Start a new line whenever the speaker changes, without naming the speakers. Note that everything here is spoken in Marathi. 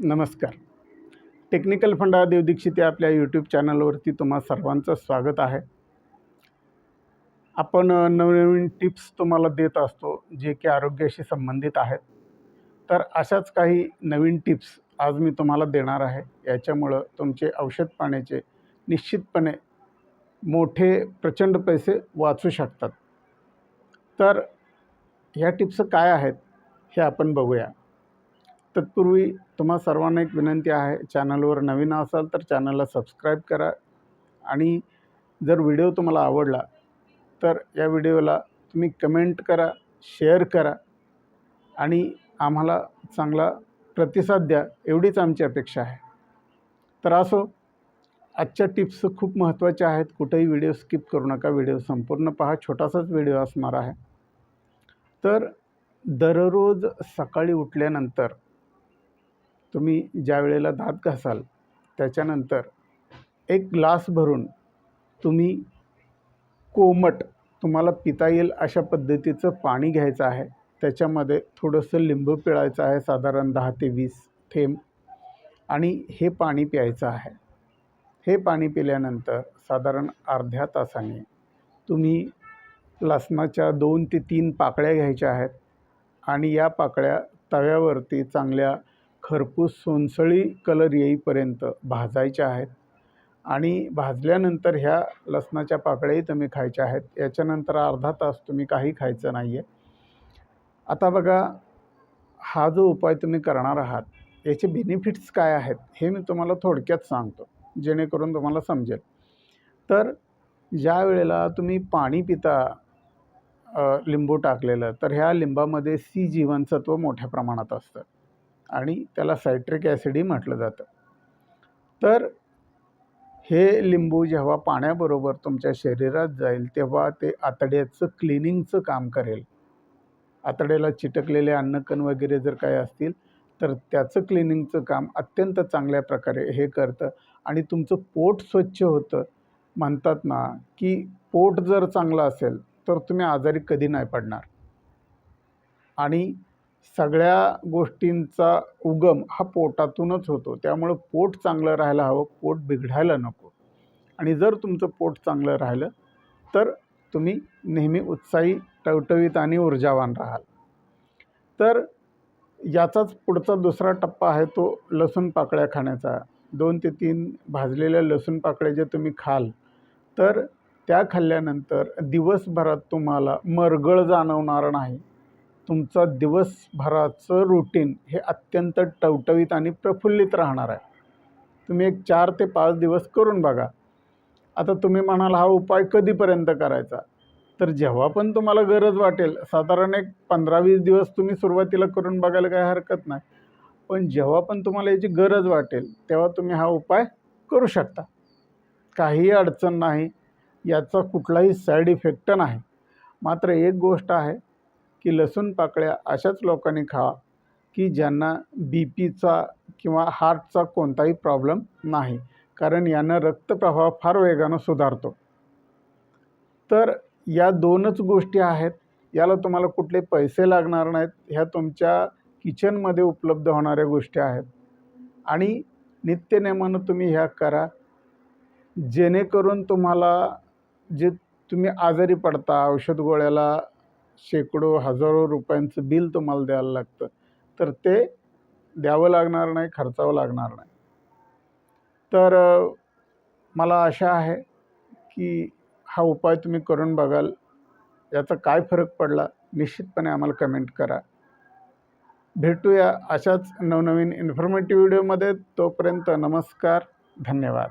नमस्कार. टेक्निकल फंडा देव दीक्षित या आपल्या यूट्यूब चॅनलवरती तुम्हा सर्वांचं स्वागत आहे. आपण नवनवीन टिप्स तुम्हाला देत असतो जे की आरोग्याशी संबंधित आहेत. तर अशाच काही नवीन टिप्स आज मी तुम्हाला देणार आहे. याच्यामुळं तुमचे औषध पाण्याचे निश्चितपणे मोठे प्रचंड पैसे वाचू शकतात. तर ह्या टिप्स काय आहेत हे आपण बघूया. तत्पूर्वी तुम्हा सर्वांना एक विनंती आहे चॅनलवर नवीन असाल तर चॅनलला सबस्क्राईब करा आणि जर व्हिडिओ तुम्हाला आवडला तर या व्हिडिओला तुम्ही कमेंट करा शेअर करा आणि आम्हाला चांगला प्रतिसाद द्या एवढीच आमची अपेक्षा आहे. तर असो आजच्या टिप्स खूप महत्त्वाच्या आहेत कुठेही व्हिडिओ स्किप करू नका व्हिडिओ संपूर्ण पहा छोटासाच व्हिडिओ असणार आहे. तर दररोज सकाळी उठल्यानंतर तुम्ही ज्या वेळेला दात घासाल त्याच्यानंतर एक ग्लास भरून तुम्ही कोमट तुम्हाला पिता येईल अशा पद्धतीचं पाणी घ्यायचं आहे. त्याच्यामध्ये थोडंसं लिंबू पिळायचं आहे साधारण दहा ते वीस थेंब. आणि हे पाणी प्यायचं आहे. हे पाणी पिल्यानंतर साधारण अर्ध्या तासाने तुम्ही लसणाच्या दोन ते तीन पाकळ्या घ्यायच्या आहेत. आणि या पाकळ्या तव्यावरती चांगल्या खरपूस सोनसळी कलर येईपर्यंत भाजायच्या आहेत आणि भाजल्यानंतर ह्या लसणाच्या पाकळ्याही तुम्ही खायच्या आहेत. याच्यानंतर अर्धा तास तुम्ही काही खायचं नाही आहे आता बघा हा जो उपाय तुम्ही करणार आहात याचे बेनिफिट्स काय आहेत हे मी तुम्हाला थोडक्यात सांगतो जेणेकरून तुम्हाला समजेल. तर ज्या वेळेला तुम्ही पाणी पिता लिंबू टाकलेलं तर ह्या लिंबामध्ये सी जीवनसत्व मोठ्या प्रमाणात असतं. आणि त्याला सायट्रिक ॲसिडही म्हटलं जातं. तर हे लिंबू जेव्हा पाण्याबरोबर तुमच्या शरीरात जाईल तेव्हा ते आतड्याचं क्लिनिंगचं काम करेल. आतड्याला चिटकलेले अन्नकण वगैरे जर काही असतील तर त्याचं क्लिनिंगचं काम अत्यंत चांगल्या प्रकारे हे करतं. आणि तुमचं पोट स्वच्छ होतं. म्हणतात ना की पोट जर चांगलं असेल तर तुम्ही आजारी कधी नाही पडणार. आणि सगळ्या गोष्टींचा उगम हा पोटातूनच होतो. त्यामुळं पोट चांगलं राहायला हवं पोट बिघडायला नको. आणि जर तुमचं पोट चांगलं राहिलं तर तुम्ही नेहमी उत्साही टवटवीत आणि ऊर्जावान राहाल. तर याचाच पुढचा दुसरा टप्पा आहे तो लसूण पाकळ्या खाण्याचा. दोन ते तीन भाजलेल्या लसूण पाकळ्या जे तुम्ही खाल तर त्या खाल्ल्यानंतर दिवसभरात तुम्हाला मरगळ जाणवणार नाही. तुमचा दिवसभराचं रुटीन हे अत्यंत टवटवीत आणि प्रफुल्लित राहणार आहे. तुम्ही एक चार ते पाच दिवस करून बघा. आता तुम्ही म्हणाल हा उपाय कधीपर्यंत करायचा? तर जेव्हा पण तुम्हाला गरज वाटेल साधारण एक पंधरा वीस दिवस तुम्ही सुरुवातीला करून बघायला काही हरकत नाही. पण जेव्हा पण तुम्हाला याची गरज वाटेल तेव्हा तुम्ही हा उपाय करू शकता. काहीही अडचण नाही याचा कुठलाही साईड इफेक्ट नाही. मात्र एक गोष्ट आहे की लसूण पाकळ्या अशाच लोकांनी खावा की ज्यांना बी पीचा किंवा हार्टचा कोणताही प्रॉब्लेम नाही. कारण यानं रक्तप्रवाह फार वेगानं सुधारतो. तर या दोनच गोष्टी आहेत. याला तुम्हाला कुठले पैसे लागणार नाहीत. ह्या तुमच्या किचनमध्ये उपलब्ध होणाऱ्या गोष्टी आहेत. आणि नित्यनेमानं तुम्ही ह्या करा. जेणेकरून तुम्हाला जे तुम्ही आजारी पडता औषध गोळ्याला शेकडो हजारो रुपयांचं बिल तुम्हाला द्यायला लागतं. तर ते द्यावं लागणार नाही खर्चावं लागणार नाही. तर मला आशा आहे की हा उपाय तुम्ही करून बघाल. याचा काय फरक पडला निश्चितपणे आम्हाला कमेंट करा. भेटूया अशाच नवनवीन इन्फॉर्मेटिव्ह व्हिडिओमध्ये तोपर्यंत नमस्कार धन्यवाद.